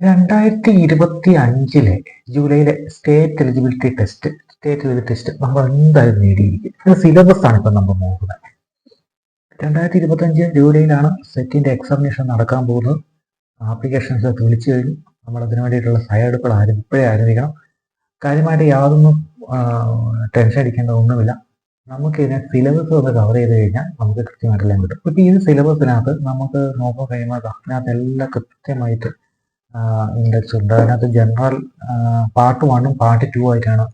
രണ്ടായിരത്തി ഇരുപത്തി അഞ്ചിലെ ജൂലൈയിലെ state eligibility test state eligibility test നമ്മൾ എന്തായാലും നേടിയിരിക്കും. സിലബസ് ആണ് ഇപ്പം നമ്മൾ നോക്കുന്നത്. രണ്ടായിരത്തി ഇരുപത്തി അഞ്ച് ജൂലൈയിലാണ് സെറ്റിന്റെ എക്സാമിനേഷൻ നടക്കാൻ പോകുന്നത്. ആപ്ലിക്കേഷൻസ് വിളിച്ചു കഴിഞ്ഞു. നമ്മൾ അതിനു വേണ്ടിയിട്ടുള്ള തയ്യാറെടുപ്പുകൾ ആരും ഇപ്പോഴേ ആരംഭിക്കണം. കാര്യമായിട്ട് യാതൊന്നും ടെൻഷൻ അടിക്കേണ്ട ഒന്നുമില്ല. നമുക്ക് ഇതിനെ സിലബസ് ഒന്ന് കവർ ചെയ്ത് കഴിഞ്ഞാൽ നമുക്ക് കൃത്യമായിട്ടെല്ലാം കിട്ടും. ഇപ്പം ഈ സിലബസിനകത്ത് നമുക്ക് നോക്കാൻ കഴിയുമ്പോൾ അതിനകത്ത് എല്ലാം കൃത്യമായിട്ട് ഇൻഡെക്സ് ഉണ്ട് അതിനകത്ത് ജനറൽ പാർട്ട് വണ്ണും പാർട്ട് ടു ആയിട്ടാണ്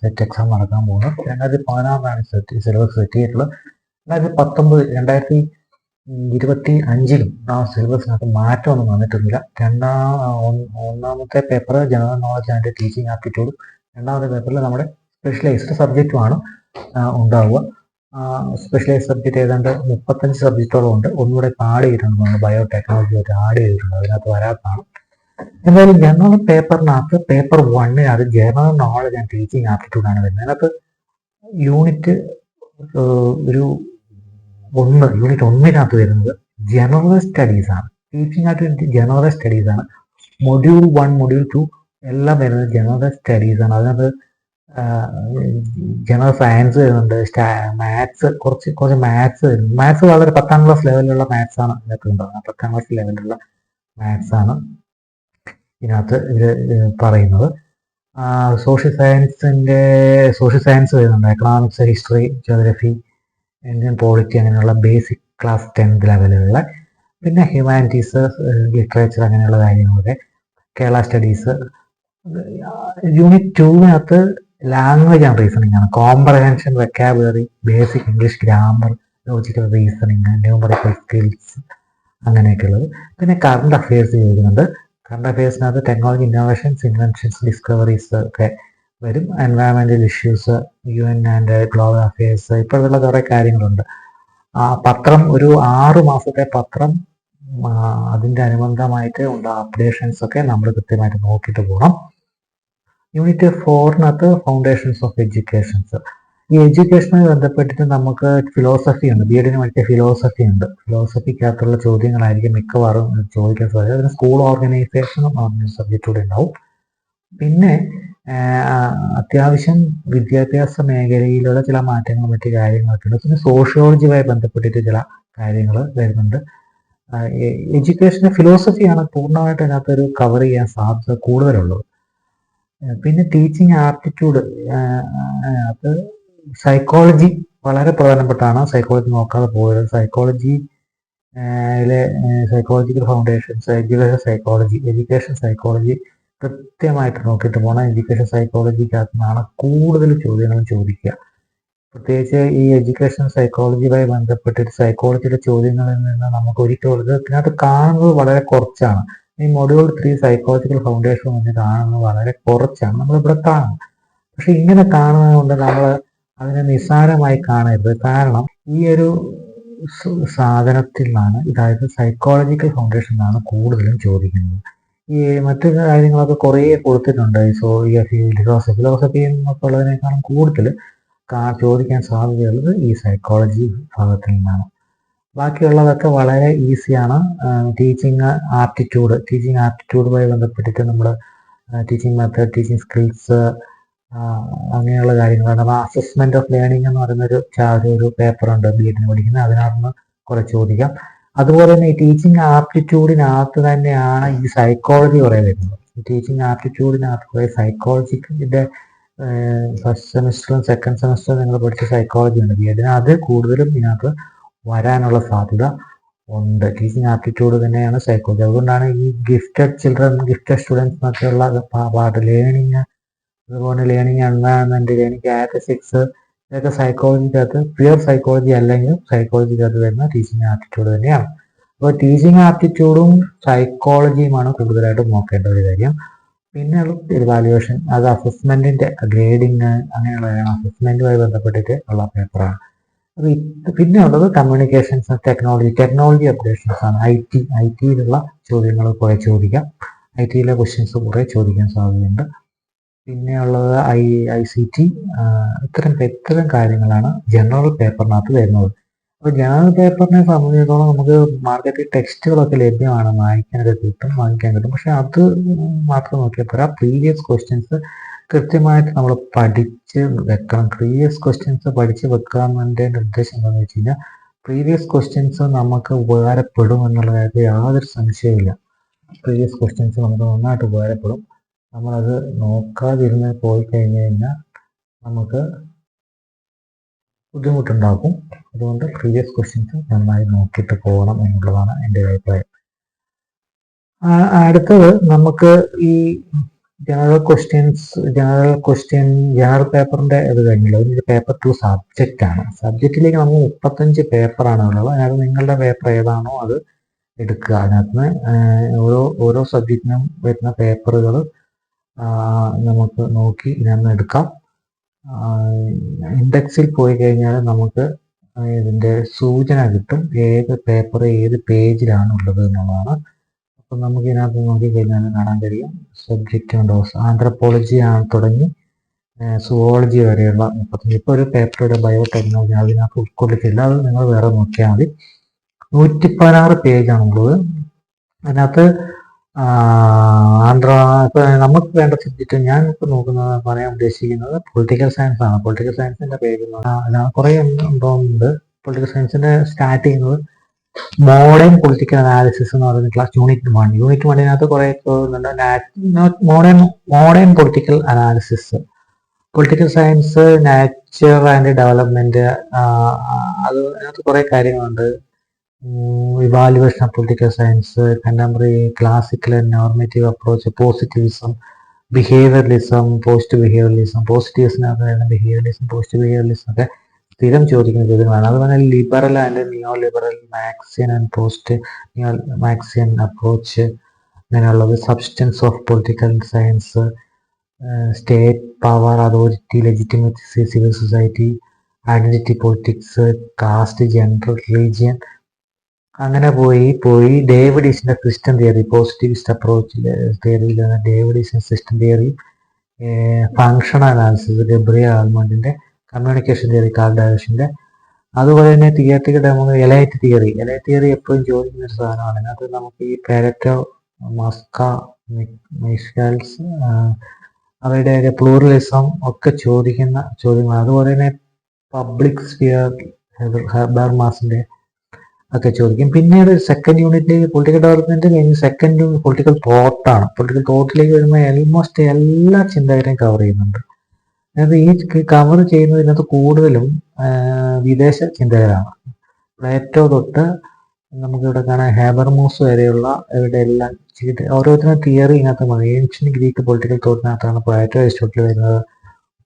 സെറ്റ് എക്സാം നടക്കാൻ പോകുന്നത്. രണ്ടായിരത്തി പതിനാറിലാണ് സെറ്റ് സിലബസ് സെറ്റ് ചെയ്തിട്ടുള്ളത്. രണ്ടായിരത്തി പത്തൊമ്പത് രണ്ടായിരത്തി ഇരുപത്തി അഞ്ചിലും ആ സിലബസിനകത്ത് മാറ്റമൊന്നും വന്നിട്ടില്ല. രണ്ടാം ഒന്നാമത്തെ paper general knowledge and teaching ആപ്റ്റിറ്റ്യൂഡും രണ്ടാമത്തെ പേപ്പറിൽ നമ്മുടെ സ്പെഷ്യലൈസ്ഡ് സബ്ജക്റ്റുമാണ് ഉണ്ടാവുക. സ്പെഷ്യലൈസ് സബ്ജക്റ്റ് ഏതാണ്ട് മുപ്പത്തഞ്ച് സബ്ജക്റ്റോളം ഉണ്ട്. ഒന്നുകൂടെ ആഡ് ചെയ്തിട്ടുണ്ട് ബയോടെക്നോളജി ആയിട്ട് ആഡ് ചെയ്തിട്ടുണ്ട് അതിനകത്ത് വരാത്തതാണ്. എന്തായാലും ജനറൽ പേപ്പറിനകത്ത് paper വണ്ണിനകത്ത് general knowledge and teaching aptitude ആണ് വരുന്നത്. അതിനകത്ത് യൂണിറ്റ് ഒരു ഒന്ന് യൂണിറ്റ് ഒന്നിനകത്ത് വരുന്നത് ജനറൽ സ്റ്റഡീസ് ആണ്. ടീച്ചിങ് ആയിട്ട് ജനറൽ സ്റ്റഡീസ് ആണ്. മൊഡ്യൂൾ വൺ മൊഡ്യൂൾ ടു എല്ലാം വരുന്നത് ജനറൽ സ്റ്റഡീസ് ആണ്. അതിനകത്ത് ജനറൽ സയൻസ് വരുന്നുണ്ട് മാത്സ് കുറച്ച് കുറച്ച് മാത്സ് വരുന്നു മാത്സ് വളരെ പത്താം ക്ലാസ് ലെവലിലുള്ള മാത്സ് ആണ് ഇതിനകത്ത് ഉണ്ടാകുന്നത് പത്താം ക്ലാസ് ലെവലിലുള്ള മാത്സ് ആണ്. ഇതിനകത്ത് ഇത് പറയുന്നത്. സോഷ്യൽ സയൻസിന്റെ സോഷ്യൽ സയൻസ് വരുന്നുണ്ട്. Economics history geography Indian polity അങ്ങനെയുള്ള ബേസിക് ക്ലാസ് ടെൻത്ത് ലെവലിലുള്ള പിന്നെ ഹ്യൂമാനിറ്റീസ് ലിറ്ററേച്ചർ അങ്ങനെയുള്ള കാര്യങ്ങളൊക്കെ. കേരള സ്റ്റഡീസ് യൂണിറ്റ് ടൂവിനകത്ത് ലാംഗ്വേജ് ആൻഡ് റീസണിങ് ആണ്. Comprehension vocabulary basic English grammar logical reasoning numerical skills അങ്ങനെയൊക്കെയുള്ളത്. പിന്നെ കറണ്ട് അഫയേഴ്സ് ചോദിക്കുന്നുണ്ട്. കറണ്ട് അഫയേഴ്സിനകത്ത് ടെക്നോളജി ഇന്നോവേഷൻസ് ഇൻവെൻഷൻസ് ഡിസ്കവറീസ് ഒക്കെ വരും. Environmental issues U N and global affairs ഇപ്പോഴുള്ള കുറേ കാര്യങ്ങളുണ്ട്. ആ പത്രം ഒരു ആറു മാസത്തെ പത്രം അതിന്റെ അനുബന്ധമായിട്ട് ഉള്ള അപ്ഡേഷൻസ് ഒക്കെ നമ്മൾ കൃത്യമായിട്ട് നോക്കിയിട്ട് പോകണം യൂണിറ്റ് ഫോറിനകത്ത് ഫൗണ്ടേഷൻസ് ഓഫ് എഡ്യൂക്കേഷൻസ് ഈ എഡ്യൂക്കേഷനുമായി ബന്ധപ്പെട്ടിട്ട് നമുക്ക് ഫിലോസഫി ഉണ്ട്. ബി എഡിന് മറ്റേ ഫിലോസഫി ഉണ്ട്. ഫിലോസഫിക്കകത്തുള്ള ചോദ്യങ്ങളായിരിക്കും മിക്കവാറും ചോദിക്കാൻ സാധ്യത അതിന് സ്കൂൾ ഓർഗനൈസേഷൻ പറഞ്ഞ സബ്ജക്റ്റ് കൂടെ ഉണ്ടാവും. പിന്നെ അത്യാവശ്യം വിദ്യാഭ്യാസ മേഖലയിലുള്ള ചില മാറ്റങ്ങളും മറ്റു കാര്യങ്ങളൊക്കെ ഉണ്ട്. പിന്നെ സോഷ്യോളജിയുമായി ബന്ധപ്പെട്ടിട്ട് ചില കാര്യങ്ങൾ വരുന്നുണ്ട്. എഡ്യൂക്കേഷന്റെ ഫിലോസഫിയാണ് പൂർണമായിട്ട് അതിനകത്തൊരു കവർ ചെയ്യാൻ സാധ്യത കൂടുതലുള്ളത്. പിന്നെ ടീച്ചിങ് ആപ്റ്റിറ്റ്യൂഡ് അത് സൈക്കോളജി വളരെ പ്രധാനപ്പെട്ടാണ്. സൈക്കോളജി നോക്കാതെ പോയത് psychology psychological foundations education psychology education psychology കൃത്യമായിട്ട് നോക്കിയിട്ട് പോകണം എഡ്യൂക്കേഷൻ സൈക്കോളജിക്കകത്ത് നിന്നാണ് കൂടുതൽ ചോദ്യങ്ങൾ ചോദിക്കുക. പ്രത്യേകിച്ച് ഈ എഡ്യൂക്കേഷൻ സൈക്കോളജിയുമായി ബന്ധപ്പെട്ടിട്ട് സൈക്കോളജിയുടെ ചോദ്യങ്ങളിൽ നിന്ന് നമുക്ക് ഒരിക്കലും ഇതിനകത്ത് കാണുന്നത് വളരെ കുറച്ചാണ്. ഈ മൊഡ്യൂൾ ത്രീ സൈക്കോളജിക്കൽ ഫൗണ്ടേഷൻ എന്ന് കാണുന്നത് വളരെ കുറച്ചാണ്. നമ്മളിവിടെ കാണുന്നത്. പക്ഷെ ഇങ്ങനെ കാണുന്നത് കൊണ്ട് നമ്മൾ അതിനെ നിസ്സാരമായി കാണരുത്. കാരണം ഈ ഒരു സാധനത്തിൽ നിന്നാണ് ഇതായത് സൈക്കോളജിക്കൽ ഫൗണ്ടേഷൻ എന്നാണ് കൂടുതലും ചോദിക്കുന്നത്. ഈ മറ്റു കാര്യങ്ങളൊക്കെ കുറേ കൊടുത്തിട്ടുണ്ട്. ഈ സോ ഈ ഫിലോസഫി ഫിലോസഫി എന്നൊക്കെ ഉള്ളതിനേക്കാളും കൂടുതൽ ചോദിക്കാൻ സാധ്യതയുള്ളത് ഈ സൈക്കോളജി ഭാഗത്തിൽ നിന്നാണ്. ബാക്കിയുള്ളതൊക്കെ വളരെ ഈസിയാണ്. ടീച്ചിങ് ആപ്റ്റിറ്റ്യൂഡ് ടീച്ചിങ് ആപ്റ്റിറ്റ്യൂഡുമായി ബന്ധപ്പെട്ടിട്ട് നമ്മൾ ടീച്ചിങ് മെത്തേഡ് ടീച്ചിങ് സ്കിൽസ് അങ്ങനെയുള്ള കാര്യങ്ങളാണ് അപ്പോൾ അസസ്മെന്റ് ഓഫ് ലേണിംഗ് എന്ന് പറയുന്ന ഒരു പേപ്പറുണ്ട് ബി എഡിന് പഠിക്കുന്നത്. അതിനകത്തുനിന്ന് കുറെ ചോദിക്കാം. അതുപോലെ തന്നെ ഈ ടീച്ചിങ് ആപ്റ്റിറ്റ്യൂഡിനകത്ത് തന്നെയാണ് ഈ സൈക്കോളജി കുറെ വരുന്നത്. ഈ ടീച്ചിങ് ആപ്റ്റിറ്റ്യൂഡിനകത്ത് കുറെ സൈക്കോളജിക്കിന്റെ ഫസ്റ്റ് സെമിസ്റ്ററും സെക്കൻഡ് സെമിസ്റ്ററും നിങ്ങൾ പഠിച്ച സൈക്കോളജി ഉണ്ട്. ബി എഡിന് അത് കൂടുതലും ഇതിനകത്ത് വരാനുള്ള സാധ്യത ഉണ്ട്. ടീച്ചിങ് ആപ്റ്റിറ്റ്യൂഡ് തന്നെയാണ് സൈക്കോളജി അതുകൊണ്ടാണ് ഈ ഗിഫ്റ്റഡ് ചിൽഡ്രൻ ഗിഫ്റ്റഡ് സ്റ്റുഡൻസ് എന്നൊക്കെയുള്ള പാട്ട് ലേണിങ് അതുപോലെ ലേണിംഗ് എൻവയറമെന്റ് ലേണിംഗ് കാറ്റസിക്സ് ഇതൊക്കെ സൈക്കോളജിക്കകത്ത് പ്യുവർ സൈക്കോളജി അല്ലെങ്കിൽ സൈക്കോളജിക്കകത്ത് വരുന്ന ടീച്ചിങ് ആപ്റ്റിറ്റ്യൂഡ് തന്നെയാണ്. അപ്പോൾ ടീച്ചിങ് ആപ്റ്റിറ്റ്യൂഡും സൈക്കോളജിയുമാണ് കൂടുതലായിട്ടും നോക്കേണ്ട ഒരു കാര്യം. പിന്നെ ഇവാലുവേഷൻ അത് അസസ്മെന്റിന്റെ ഗ്രേഡിങ് അങ്ങനെയുള്ള അസസ്മെന്റുമായി ബന്ധപ്പെട്ടിട്ട് ഉള്ള പേപ്പറാണ് പിന്നെ ഉള്ളത് കമ്മ്യൂണിക്കേഷൻസ് ടെക്നോളജി ടെക്നോളജി അപ്ഡേഷൻസ് ആണ്. ഐ ടി ഐ ടിയിലുള്ള ചോദ്യങ്ങൾ കുറേ ചോദിക്കാം. ഐ ടിയിലെ ക്വസ്റ്റ്യൻസ് കുറെ ചോദിക്കാൻ സാധ്യതയുണ്ട്. പിന്നെ ഉള്ളത് ഐ ഐ സി ടി ഇത്തരം ഇത്തരം കാര്യങ്ങളാണ് ജനറൽ പേപ്പറിനകത്ത് വരുന്നത്. അപ്പോൾ ജനറൽ പേപ്പറിനെ സംബന്ധിച്ചിടത്തോളം നമുക്ക് മാർക്കറ്റിൽ ടെക്സ്റ്റുകളൊക്കെ ലഭ്യമാണ്. വായിക്കാനൊക്കെ കിട്ടും വാങ്ങിക്കാൻ കിട്ടും. പക്ഷെ അത് മാത്രം നോക്കിയാൽ പോരാ. പ്രീവിയസ് ക്വസ്റ്റ്യൻസ് കൃത്യമായിട്ട് നമ്മൾ പഠിച്ച് വെക്കണം. പ്രീവിയസ് ക്വസ്റ്റ്യൻസ് പഠിച്ച് വെക്കുക എന്നതിന്റെ നിർദ്ദേശം എന്താണെന്ന് വെച്ച് കഴിഞ്ഞാൽ പ്രീവിയസ് ക്വസ്റ്റ്യൻസ് നമുക്ക് ഉപകാരപ്പെടും എന്നുള്ള കാര്യത്തിൽ യാതൊരു സംശയമില്ല പ്രീവിയസ് ക്വസ്റ്റ്യൻസ് നമുക്ക് നന്നായിട്ട് ഉപകാരപ്പെടും. നമ്മളത് നോക്കാതിരുന്ന് പോയി കഴിഞ്ഞ് കഴിഞ്ഞാൽ നമുക്ക് ബുദ്ധിമുട്ടുണ്ടാക്കും അതുകൊണ്ട് പ്രീവിയസ് ക്വസ്റ്റ്യൻസ് നന്നായി നോക്കിയിട്ട് പോകണം എന്നുള്ളതാണ് എന്റെ അഭിപ്രായം. അടുത്തത് നമുക്ക് ഈ general questions general question general പേപ്പറിന്റെ ഇത് കഴിഞ്ഞില്ല? ഇതിന്റെ പേപ്പർ ടു സബ്ജക്റ്റ് ആണ്. സബ്ജക്റ്റിലേക്ക് നമുക്ക് മുപ്പത്തഞ്ച് പേപ്പറാണ് ഉള്ളത്. അതായത് നിങ്ങളുടെ പേപ്പർ ഏതാണോ അത് എടുക്കുക. അതിനകത്ത് ഓരോ ഓരോ സബ്ജക്റ്റിനും വരുന്ന പേപ്പറുകൾ നമുക്ക് നോക്കി ഇതിനകത്ത് എടുക്കാം. ഇൻഡെക്സിൽ പോയി കഴിഞ്ഞാൽ നമുക്ക് ഇതിന്റെ സൂചന കിട്ടും. ഏത് പേപ്പർ ഏത് പേജിലാണ് ഉള്ളത് എന്നുള്ളതാണ്. അപ്പം നമുക്ക് ഇതിനകത്ത് നോക്കിക്കഴിഞ്ഞാൽ കാണാൻ കഴിയും. സബ്ജക്റ്റ് ഡോസ് ആന്ത്രപ്പോളജി തുടങ്ങി. സുവോളജി വരെയുള്ള മുപ്പത്തഞ്ച് ഇപ്പോൾ ഒരു പേപ്പറുടെ ബയോടെക്നോളജി അതിനകത്ത് ഉൾക്കൊള്ളിച്ചില്ല. അത് നിങ്ങൾ വേറെ നോക്കിയാൽ മതി. നൂറ്റി പതിനാറ് പേജാണുള്ളത്. അതിനകത്ത് ഇപ്പം നമുക്ക് വേണ്ട സബ്ജക്റ്റ് ഞാൻ ഇപ്പോൾ നോക്കുന്നത് പറയാൻ ഉദ്ദേശിക്കുന്നത് പൊളിറ്റിക്കൽ സയൻസ് ആണ്. പൊളിറ്റിക്കൽ സയൻസിന്റെ പേര് കുറെ ഉണ്ടോന്നുണ്ട്. പൊളിറ്റിക്കൽ സയൻസിന്റെ സ്റ്റാർട്ട് ചെയ്യുന്നത് മോഡേൺ പൊളിറ്റിക്കൽ അനാലിസിസ് എന്ന് പറയുന്ന ക്ലാസ് യൂണിറ്റ് വൺ യൂണിറ്റ് വണ്ണിനകത്ത് കുറെ modern modern political analysis political science nature and development അത് അതിനകത്ത് കുറെ കാര്യങ്ങളുണ്ട്. Evaluation of political science contemporary classical and normative approach positivism behaviouralism post behaviouralism പോസിറ്റീവ്സിനകത്ത് behaviouralism post behaviouralism ഒക്കെ സ്ഥിരം ചോദിക്കുന്ന ചോദ്യങ്ങളാണ്. അതുപോലെ liberal and neo liberal Marxian and post neo Marxian approach അങ്ങനെയുള്ളത് substance of political science state power authority legitimacy civil society identity politics caste gender religion അങ്ങനെ പോയി പോയി. ഡേവിഡീസിന്റെ സിസ്റ്റം തിയറി പോസിറ്റിവിസ്റ്റ് അപ്രോച്ചിൽ തിയറിയിൽ ഡേവിഡീസിന്റെ system theory function analysis Gabriel ആൽമണ്ടിന്റെ communication theory Karl ഡയറക്ഷന്റെ അതുപോലെ തന്നെ theoretical demo elite theory elite theory എപ്പോഴും ചോദിക്കുന്ന ഒരു സാധനമാണ്. അതിനകത്ത് നമുക്ക് ഈ പാരറ്റോ മസ്ക മിഷൽസ് അവരുടെ പ്ലൂറലിസം ഒക്കെ ചോദിക്കുന്ന ചോദ്യങ്ങളാണ്. അതുപോലെ തന്നെ പബ്ലിക് സ്ഫിയർ ഹെർബർമാസിന്റെ ഒക്കെ ചോദിക്കും. പിന്നീട് സെക്കൻഡ് യൂണിറ്റിലേക്ക് പൊളിറ്റിക്കൽ ഡെവലപ്മെന്റ് കഴിഞ്ഞ് സെക്കൻഡ് പൊളിറ്റിക്കൽ തോട്ടാണ് പൊളിറ്റിക്കൽ തോട്ടിലേക്ക് വരുമ്പോൾ ഓൾമോസ്റ്റ് എല്ലാ ചിന്തകരെയും കവർ ചെയ്യുന്നുണ്ട്. അതായത് ഈ കവർ ചെയ്യുന്നതിനകത്ത് കൂടുതലും വിദേശ ചിന്തകരാണ് പ്ലേറ്റോ തൊട്ട് നമുക്കിവിടെ കാണാൻ ഹേബർമോസ് വരെയുള്ള ഇവിടെ എല്ലാം ഓരോരുത്തരും തിയറി ഇതിനകത്ത് ഏൻഷ്യൻ ഗ്രീക്ക് പൊളിറ്റിക്കൽ തോട്ടിനകത്താണ് പ്ലേറ്റോ അരിസ്റ്റോട്ടിൽ വരുന്നത്.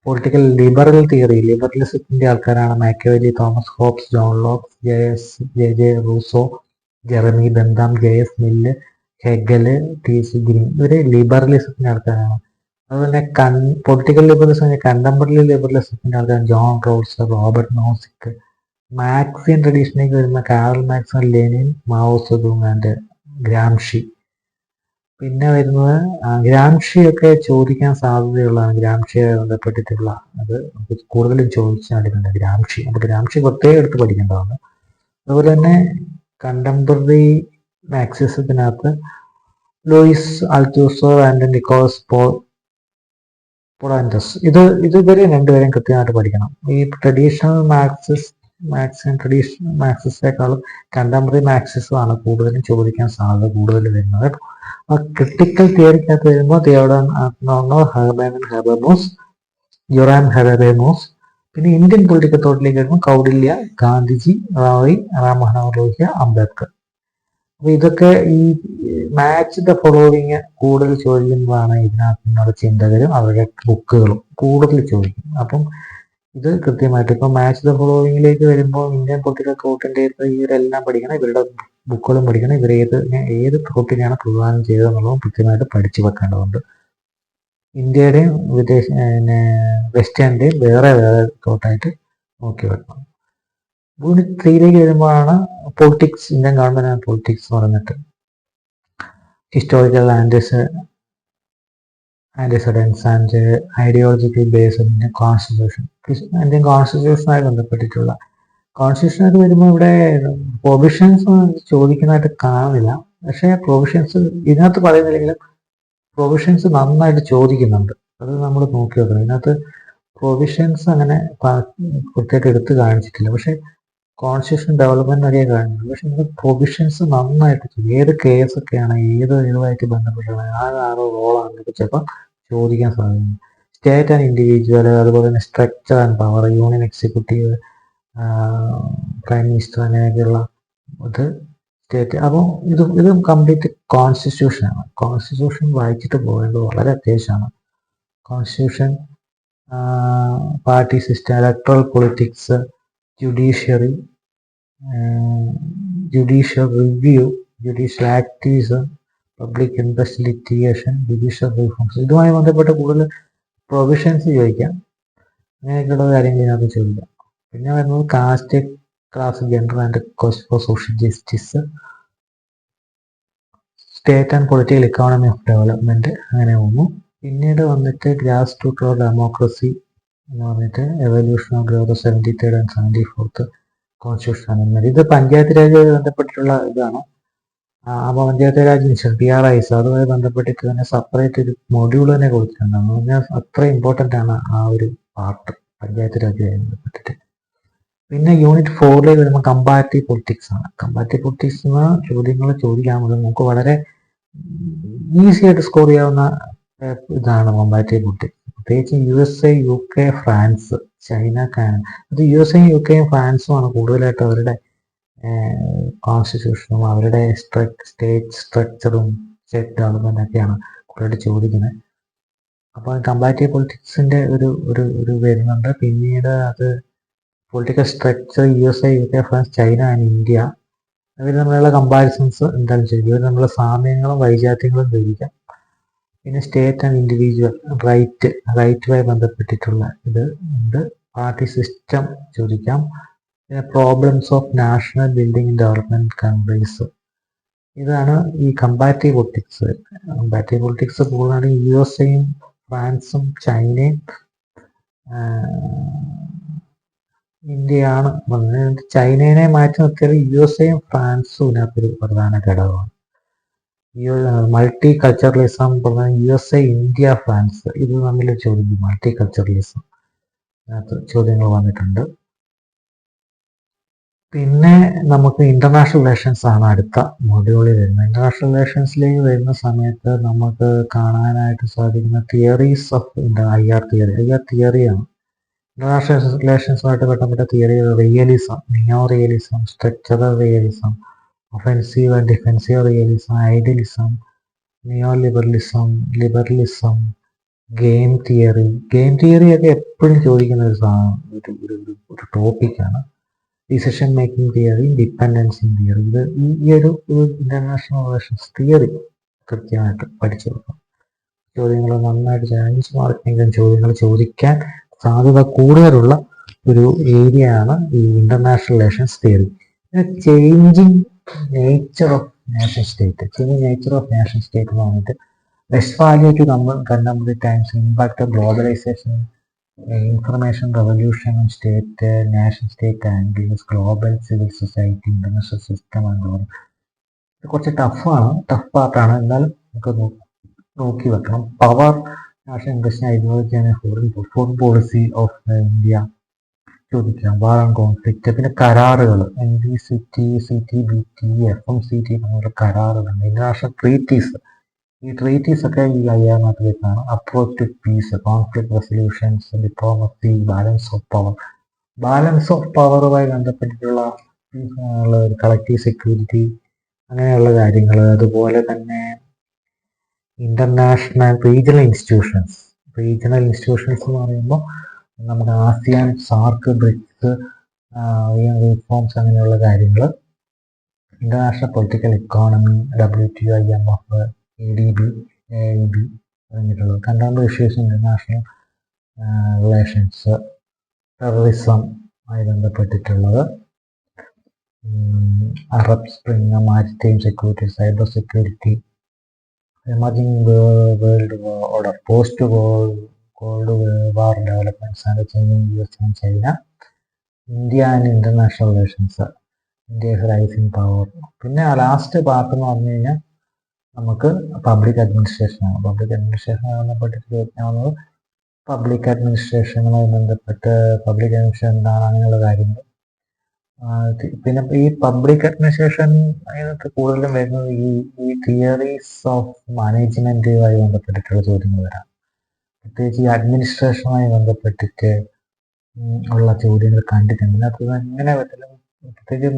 പൊളിറ്റിക്കൽ ലിബറൽ തിയറി ലിബറലിസത്തിന്റെ ആൾക്കാരാണ് Machiavelli Thomas Hobbes John Locke's J S J J Rousseau Jeremy Bentham J S Mill Hegel T C Green. ഇവർ ലിബറലിസത്തിന്റെ ആൾക്കാരാണ്. അതുപോലെ കൺ പൊളിറ്റിക്കൽ ലിബറലിസം കണ്ടംപററി ലിബറലിസത്തിന്റെ ആൾക്കാർ John Rawls Robert Nozick Marxian ട്രഡീഷനിലേക്ക് വരുന്ന Karl Maxon Lenin Mao Tsetung and Gramsci. പിന്നെ വരുന്നത് ഗ്രാംഷിയൊക്കെ ചോദിക്കാൻ സാധ്യതയുള്ളതാണ്. ഗ്രാംഷിയെ ബന്ധപ്പെട്ടിട്ടുള്ള അത് കൂടുതലും ചോദിച്ചാലുണ്ട് ഗ്രാംഷി. അപ്പൊ ഗ്രാംഷി പ്രത്യേകം എടുത്ത് പഠിക്കേണ്ടതാണ്. അതുപോലെ തന്നെ contemporary മാക്സിസത്തിനകത്ത് Louis Althusser and Nicos Paul Poulantzas. ഇത് ഇതുവരെ രണ്ടുപേരെയും കൃത്യമായിട്ട് പഠിക്കണം. ഈ ട്രഡീഷണൽ മാക്സിസ് മാക്സിൻ ട്രഡീഷണൽ മാക്സിസേക്കാളും കണ്ടംപററി മാക്സിസും ആണ് കൂടുതലും ചോദിക്കാൻ സാധ്യത കൂടുതൽ വരുന്നത് ആ ക്രിട്ടിക്കൽ തിയറിക്കകത്ത് വരുമ്പോൾ തിയോഡൻ ഹെർബാൻ ഹെബമോസ് ജൊറാൻ ഹെബേമോസ് പിന്നെ ഇന്ത്യൻ പൊളിറ്റിക്കൽ തോട്ടിലേക്ക് വരുമ്പോൾ കൗടില്യ ഗാന്ധിജി റാവി റാം മനോഹർ ലോഹ്യ അംബേദ്കർ അപ്പൊ ഇതൊക്കെ ഈ മാച്ച് ദ ഫോളോവിങ് കൂടുതൽ ചോദിക്കുന്നതാണ് ഇതിനകത്ത് നിന്നുള്ള ചിന്തകരും അവരുടെ ബുക്കുകളും കൂടുതൽ ചോദിക്കും അപ്പം ഇത് കൃത്യമായിട്ട് ഇപ്പൊ മാച്ച് ദ ഫോളോവിങ്ങിലേക്ക് വരുമ്പോൾ ഇന്ത്യൻ പൊളിറ്റിക്കൽ തോട്ടിന്റെ ഇവരെല്ലാം പഠിക്കണം ഇവരുടെ ബുക്കുകളും പഠിക്കണം ഇവർ ഏത് ഏത് തോട്ടിനെയാണ് പ്രധാനം ചെയ്തതെന്നുള്ളതും കൃത്യമായിട്ട് പഠിച്ചു വെക്കേണ്ടതുണ്ട്. ഇന്ത്യയുടെയും വിദേശ വെസ്റ്റേണിന്റെയും വേറെ വേറെ തോട്ടായിട്ട് നോക്കി വെക്കണം. യൂണിറ്റ് ത്രീയിലേക്ക് വരുമ്പോഴാണ് പൊളിറ്റിക്സ് ഇന്ത്യൻ ഗവൺമെന്റ് പൊളിറ്റിക്സ് എന്ന് പറഞ്ഞിട്ട്. Historical and antecedents and ideological base പിന്നെ കോൺസ്റ്റിറ്റ്യൂഷൻ ഇന്ത്യൻ കോൺസ്റ്റിറ്റ്യൂഷനുമായി ബന്ധപ്പെട്ടിട്ടുള്ള. കോൺസ്റ്റിറ്റ്യൂഷനായിട്ട് വരുമ്പോൾ ഇവിടെ പ്രൊവിഷൻസ് ചോദിക്കുന്നതായിട്ട് കാണുന്നില്ല. പക്ഷേ പ്രൊവിഷൻസ് ഇതിനകത്ത് പറയുന്നില്ലെങ്കിലും പ്രൊവിഷൻസ് നന്നായിട്ട് ചോദിക്കുന്നുണ്ട്. അത് നമ്മൾ നോക്കി വെക്കണം. ഇതിനകത്ത് പ്രൊവിഷൻസ് അങ്ങനെ കൃത്യമായിട്ട് എടുത്ത് കാണിച്ചിട്ടില്ല. പക്ഷേ കോൺസ്റ്റിറ്റ്യൂഷൻ ഡെവലപ്മെന്റ് ഒക്കെ കാണുന്നുണ്ട് പക്ഷെ നിങ്ങൾ പ്രൊവിഷൻസ് നന്നായിട്ട് ഏത് കേസൊക്കെയാണ് ഏത് ഇതുമായിട്ട് ബന്ധപ്പെട്ടാണ് ആരാണോ റോളാണെന്നൊക്കെ ചിലപ്പോൾ ചോദിക്കാൻ സാധിക്കുന്നു സ്റ്റേറ്റ് ആൻഡ് ഇൻഡിവിജ്വൽ അതുപോലെ തന്നെ structure and power union executive prime minister അങ്ങനെയൊക്കെയുള്ള ഇത് സ്റ്റേറ്റ് അപ്പോൾ ഇത് ഇത് കംപ്ലീറ്റ് കോൺസ്റ്റിറ്റ്യൂഷനാണ് കോൺസ്റ്റിറ്റ്യൂഷൻ വായിച്ചിട്ട് പോകേണ്ടത് വളരെ അത്യാവശ്യമാണ്. Constitution party system electoral politics judiciary judicial review judicial activism public interest litigation judicial reforms ഇതുമായി ബന്ധപ്പെട്ട് കൂടുതൽ പ്രൊവിഷൻസ് ചോദിക്കാം. അങ്ങനെയൊക്കെയുള്ള കാര്യങ്ങൾ ഇതിനകത്ത് ചോദിക്കാം. പിന്നെ വരുന്നത് caste class gender and quest for social justice state and political economy of development അങ്ങനെ പോകുന്നു. പിന്നീട് വന്നിട്ട് ഗ്രാസ് റൂട്ട് ഡെമോക്രസി എന്ന് പറഞ്ഞിട്ട് evolution of growth seventy third and seventy fourth constitution അമെൻമെന്റ് ഇത് പഞ്ചായത്ത് രാജ് ബന്ധപ്പെട്ടിട്ടുള്ള ഇതാണ്. Panchayat Raj mission P R Is അതുമായി ബന്ധപ്പെട്ടിട്ട് തന്നെ സെപ്പറേറ്റ് ഒരു മൊഡ്യൂൾ തന്നെ കൊടുത്തിട്ടുണ്ട്. പറഞ്ഞാൽ അത്ര ഇമ്പോർട്ടന്റ് ആണ് ആ ഒരു പാർട്ട് പഞ്ചായത്ത് രാജുമായി ബന്ധപ്പെട്ടിട്ട് പിന്നെ യൂണിറ്റ് ഫോറിൽ വരുമ്പോൾ കമ്പാരിറ്റീവ് പൊളിറ്റിക്സ് ആണ്. കമ്പാരിറ്റീവ് പൊളിറ്റിക്സ് എന്ന ചോദ്യങ്ങൾ ചോദിക്കാമത് നമുക്ക് വളരെ ഈസി ആയിട്ട് സ്കോർ ചെയ്യാവുന്ന ഇതാണ് കമ്പാരിറ്റീവ് പൊളിറ്റിക്സ് പ്രത്യേകിച്ച് U S A U K France China Canada അത് യു എസ് എയും യു കെയും ഫ്രാൻസുമാണ് കൂടുതലായിട്ട് അവരുടെ കോൺസ്റ്റിറ്റ്യൂഷനും അവരുടെ സ്റ്റേറ്റ് സ്ട്രക്ചറും സ്റ്റേറ്റ് ഡെവലപ്മെന്റ് ഒക്കെയാണ് കൂടുതലായിട്ട് ചോദിക്കുന്നത്. അപ്പോൾ കമ്പാരിറ്റീവ് പൊളിറ്റിക്സിന്റെ ഒരു ഒരു ഒരു വരുന്നുണ്ട്. പിന്നീട് അത് political structure U S A U K France China and India ഇവർ തമ്മിലുള്ള കമ്പാരിസൺസ് എന്താണെന്ന് ചോദിക്കും ഇവർ തമ്മിലുള്ള സാമ്യങ്ങളും വൈജാത്യങ്ങളും ചോദിക്കാം പിന്നെ സ്റ്റേറ്റ് ആൻഡ് ഇൻഡിവിജ്വൽ റൈറ്റ് റൈറ്റുമായി ബന്ധപ്പെട്ടിട്ടുള്ള ഇത് ഉണ്ട്. പാർട്ടി സിസ്റ്റം ചോദിക്കാം. Problems of national building development countries ഇതാണ് ഈ കമ്പാറ്റീവ് പൊളിറ്റിക്സ് കമ്പാറ്റീവ് പൊളിറ്റിക്സ് കൂടുതലാണ് യു എസ് എയും ഫ്രാൻസും ചൈനയും ഇന്ത്യയാണ് ചൈനയെ മാറ്റി നിർത്തിയത് യു എസ് എയും ഫ്രാൻസും ഇതിനകത്തൊരു പ്രധാന ഘടകമാണ്. മൾട്ടി കൾച്ചറലിസം പറഞ്ഞാൽ U S A India France ഇത് തമ്മിൽ ചോദിക്കും മൾട്ടി കൾച്ചറലിസം ചോദ്യങ്ങൾ വന്നിട്ടുണ്ട്. പിന്നെ നമുക്ക് ഇന്റർനാഷണൽ റിലേഷൻസ് ആണ് അടുത്ത മൊഡ്യൂളിൽ വരുന്നത്. ഇന്റർനാഷണൽ റിലേഷൻസിലേക്ക് വരുന്ന സമയത്ത് നമുക്ക് കാണാനായിട്ട് സാധിക്കുന്ന theories of I R theory I R തിയറിയാണ് international റിലേഷൻസുമായിട്ട് ബന്ധപ്പെട്ട theory realism neo realism structural realism offensive and defensive realism idealism neo liberalism liberalism game theory game theory ഒക്കെ എപ്പോഴും ചോദിക്കുന്ന ഒരു സാധനം ഒരു ഒരു ടോപ്പിക്കാണ് decision making theory dependency theory ഇത് ഈ ഒരു ഇന്റർനാഷണൽ റിലേഷൻസ് തിയറി കൃത്യമായിട്ട് പഠിച്ചു വെക്കണം ചോദ്യങ്ങൾ നന്നായിട്ട് അഞ്ച് മാർക്കിനെങ്കിലും ചോദ്യങ്ങൾ ചോദിക്കാൻ സാധ്യത കൂടുതലുള്ള ഒരു ഏരിയ ആണ് ഈ international relations theory changing nature of national state changing nature of national state എന്ന് പറഞ്ഞിട്ട് വെസ്റ്റ്ഫാലിയ ടു നമ്മൾ contemporary times impact of globalisation information revolution state nation state angles global civil society international system ഇത് കുറച്ച് ടഫാണ് tough പാർട്ടാണ് എന്നാലും നമുക്ക് നോക്കി വെക്കണം. Power national industry ഐഡിയോളജിയാണ് foreign foreign policy of India ചോദിക്കാം. വാർ ആൻഡ് കോൺഫ്ലിക്റ്റ് പിന്നെ കരാറുകൾ. N B C T C T B T F M C T എന്നുള്ള കരാറുകളുണ്ട് ഇന്റർനാഷണൽ ട്രീറ്റീസ് ഈ ട്രീറ്റീസ് ഒക്കെ ഈ അയ്യാറിനകത്ത് വരുന്നതാണ് approach to peace conflict resolutions diplomacy balance of power balance of പവറുമായി ബന്ധപ്പെട്ടിട്ടുള്ള കളക്റ്റീവ് സെക്യൂരിറ്റി അങ്ങനെയുള്ള കാര്യങ്ങൾ അതുപോലെ തന്നെ international regional institutions regional institutions എന്ന് പറയുമ്പോൾ നമ്മുടെ ആസിയാൻ സാർക്ക് ബ്രിക്സ് റീഫോംസ് അങ്ങനെയുള്ള കാര്യങ്ങൾ international political economy W T I M F A D B A I B പറഞ്ഞിട്ടുള്ളത് contemporary issues international relations terrorism ആയി ബന്ധപ്പെട്ടിട്ടുള്ളത്. Arab spring maritime security cyber security emerging world order post cold war developments and changing U S and China India and international relations India rising power പിന്നെ last part എന്ന് പറഞ്ഞു കഴിഞ്ഞാൽ നമുക്ക് public അഡ്മിനിസ്ട്രേഷനാണ് public administration ബന്ധപ്പെട്ടിട്ട് ചോദിക്കാവുന്നത് public അഡ്മിനിസ്ട്രേഷനുമായി ബന്ധപ്പെട്ട് public administration എന്താണ് അങ്ങനെയുള്ള കാര്യങ്ങൾ. പിന്നെ ഈ പബ്ലിക് അഡ്മിനിസ്ട്രേഷൻ അതിനകത്ത് കൂടുതലും വരുന്നത് ഈ ഈ തിയറീസ് ഓഫ് മാനേജ്മെന്റുമായി ബന്ധപ്പെട്ടിട്ടുള്ള ചോദ്യങ്ങൾ വരാം പ്രത്യേകിച്ച് ഈ അഡ്മിനിസ്ട്രേഷനുമായി ബന്ധപ്പെട്ടിട്ട് ഉള്ള ചോദ്യങ്ങൾ കണ്ടിട്ടുണ്ട്. അതിനകത്ത് എങ്ങനെ പറ്റില്ല പ്രത്യേകിച്ച്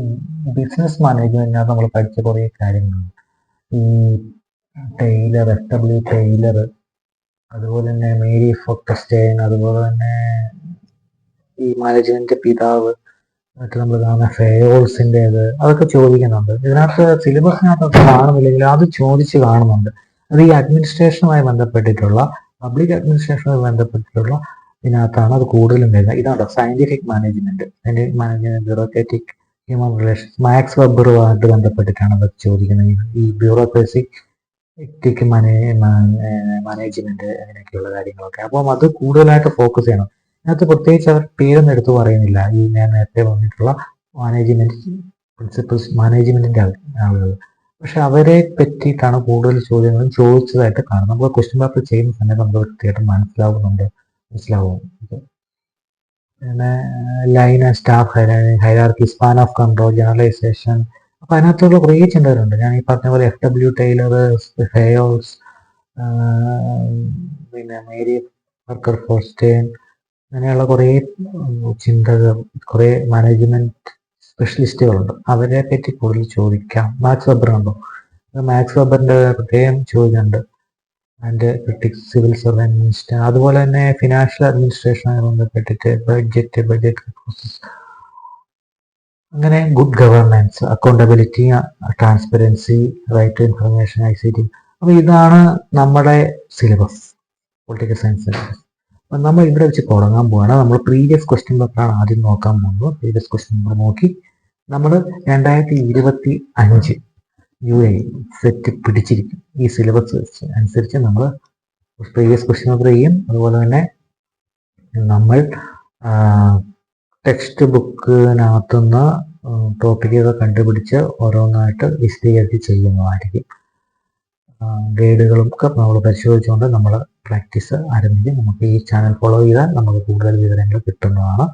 ബിസിനസ് മാനേജ്മെന്റിനകത്ത് നമ്മൾ പഠിച്ച കുറേ കാര്യങ്ങളുണ്ട്. ഈ ടൈലർ എഫ് ഡബ്ല്യു ടൈലർ അതുപോലെ തന്നെ മേരി ഫോക്കസ്റ്റൈൻ അതുപോലെ തന്നെ ഈ മാനേജ്മെന്റ് പിതാവ് ഒക്കെ നമ്മൾ കാണുന്ന ഫേയോൾസിന്റെത് അതൊക്കെ ചോദിക്കുന്നുണ്ട്. ഇതിനകത്ത് സിലബസിനകത്തൊക്കെ കാണുന്നില്ലെങ്കിൽ അത് ചോദിച്ച് കാണുന്നുണ്ട്. അത് ഈ അഡ്മിനിസ്ട്രേഷനുമായി ബന്ധപ്പെട്ടിട്ടുള്ള പബ്ലിക് അഡ്മിനിസ്ട്രേഷനുമായി ബന്ധപ്പെട്ടിട്ടുള്ള ഇതിനകത്താണ് അത് കൂടുതലും വരുന്നത്. ഇതാണ് scientific management scientific management bureaucratic human relations Max വെബറുമായിട്ട് ബന്ധപ്പെട്ടിട്ടാണ് അവർ ചോദിക്കുന്നത്. ഈ- ബ്യൂറോക്രസി എത്തിക് മാനേജ്മെന്റ് അങ്ങനെയൊക്കെയുള്ള കാര്യങ്ങളൊക്കെ. അപ്പം അത് കൂടുതലായിട്ട് ഫോക്കസ് ചെയ്യണം. അതിനകത്ത് പ്രത്യേകിച്ച് അവർ പേരൊന്നും എടുത്തു പറയുന്നില്ല. ഈ ഞാൻ നേരത്തെ പറഞ്ഞിട്ടുള്ള മാനേജ്മെന്റ് പ്രിൻസിപ്പൽസ് മാനേജ്മെന്റിന്റെ ആളുകൾ. പക്ഷെ അവരെ പറ്റിയിട്ടാണ് കൂടുതൽ ചോദ്യങ്ങളും ചോദിച്ചതായിട്ട് കാണുന്നത്. നമ്മൾ ക്വസ്റ്റ്യൻ പേപ്പർ ചെയ്യുന്ന സമയത്ത് നമുക്ക് കൃത്യമായിട്ട് മനസ്സിലാവുന്നുണ്ട്. മനസ്സിലാവും. പിന്നെ line and staff hierarchy span of control generalisation അപ്പൊ അതിനകത്തുള്ള കുറേ ചിന്തകളുണ്ട് ഞാൻ ഈ പറഞ്ഞ പോലെ എഫ് ഡബ്ല്യു ടൈലർ ഫെയോൾസ് പിന്നെ മേരി വർക്കർ ഫോർസ്റ്റേൻ അങ്ങനെയുള്ള കുറേ ചിന്തകൾ കുറേ മാനേജ്മെന്റ് സ്പെഷ്യലിസ്റ്റുകളുണ്ട് അവരെ പറ്റി കൂടുതൽ ചോദിക്കാം. മാക്സ് വെബർ ഉണ്ടോ? മാക്സ് വെബറിന്റെ പ്രത്യേകം ചോദ്യമുണ്ട് ക്രിട്ടിക്സ് സിവിൽ സർവന്റ് അതുപോലെ തന്നെ ഫിനാൻഷ്യൽ അഡ്മിനിസ്ട്രേഷനുമായി ബന്ധപ്പെട്ടിട്ട് ബഡ്ജറ്റ് ബഡ്ജറ്റ് പ്രോസസ് അങ്ങനെ good governance accountability transparency right to information I C T അപ്പോൾ ഇതാണ് നമ്മുടെ സിലബസ് പൊളിറ്റിക്കൽ സയൻസ് സിലബസ് അപ്പം നമ്മൾ ഇവിടെ വെച്ച് തുടങ്ങാൻ പോവാണ്. നമ്മൾ പ്രീവിയസ് ക്വസ്റ്റ്യൻ പേപ്പറാണ് ആദ്യം നോക്കാൻ പോകുന്നത്. പ്രീവിയസ് ക്വസ്റ്റ്യൻ പേപ്പർ നോക്കി. നമ്മൾ രണ്ടായിരത്തി ഇരുപത്തി അഞ്ച് യു എ സെറ്റ് പിടിച്ചിരിക്കും. ഈ സിലബസ് അനുസരിച്ച് നമ്മൾ പ്രീവിയസ് ക്വസ്റ്റ്യൻ പേപ്പർ ചെയ്യും. അതുപോലെ തന്നെ നമ്മൾ ടെക്സ്റ്റ് ബുക്കിനകത്തുനിന്ന് ടോപ്പിക്കുകൾ കണ്ടുപിടിച്ച് ഓരോന്നായിട്ട് വിശദീകരിച്ച് ചെയ്യുന്നതായിരിക്കും. ഗൈഡുകളും ഒക്കെ നമ്മൾ പരിശോധിച്ചുകൊണ്ട് നമ്മൾ പ്രാക്ടീസ് ആരംഭിക്കും നമുക്ക് ഈ ചാനൽ ഫോളോ ചെയ്താൽ നമുക്ക് കൂടുതൽ വിവരങ്ങൾ കിട്ടുന്നതാണ്.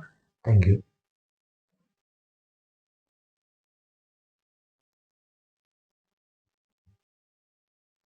താങ്ക്